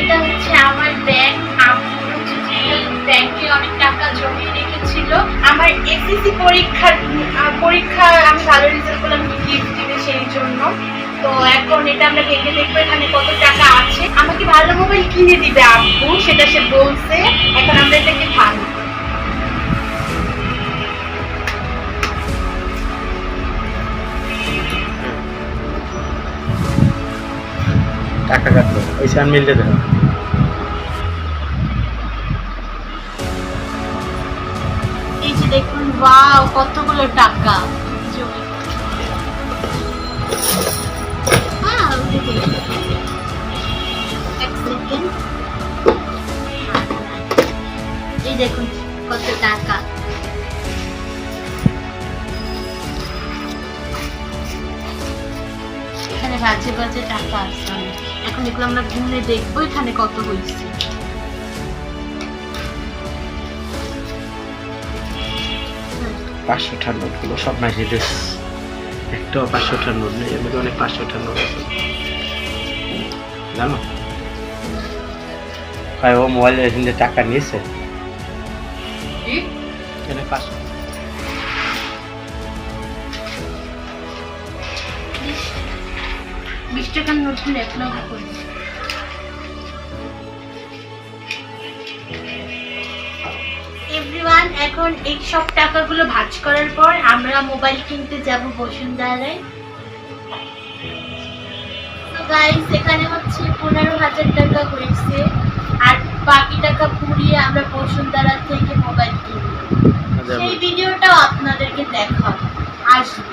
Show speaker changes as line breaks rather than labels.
এটা হচ্ছে আমার ব্যাংক ব্যাংকে অনেক টাকা জমিয়ে রেখেছিল। আমার এসএসসি পরীক্ষার পরীক্ষা আমি ভালো রেজাল্ট করলাম গিফট দিবে সেই জন্য। তো এখন এটা আমরা ভেঙে দেখব এখানে কত টাকা আছে। আমাকে ভালো মোবাইল কিনে দিবে আপু সেটা সে বলছে। এখন আমরা এটাকে
সান দেবো
এই যে দেখুন, ওয়াও, কতগুলো টাকা। এই দেখুন, কত টাকা। এখানে বাজে বাজে টাকা আছে। এখন এগুলো আমরা ঘুরে দেখব এখানে কত হয়েছে।
পাঁচশোটার নোটগুলো সব মাইজে দিস একটাও পাঁচশোটার নোট নেই এর মধ্যে অনেক পাঁচশোটার নোট আছে। জানো? হয় ও মোবাইলের এখানে টাকা নিয়েছে। পাঁচশো।
বিশ টাকার নোটগুলো এক লক্ষ করে এভরিওয়ান এখন এই সব টাকাগুলো ভাঁজ করার পর আমরা মোবাইল কিনতে যাব বসুন্ধরায়। গাইস এখানে হচ্ছে পনেরো হাজার টাকা হয়েছে। আর বাকি টাকা পুড়িয়ে আমরা বসুন্ধরা থেকে মোবাইল কিনবো। সেই ভিডিওটাও আপনাদেরকে দেখাবো। আসবে।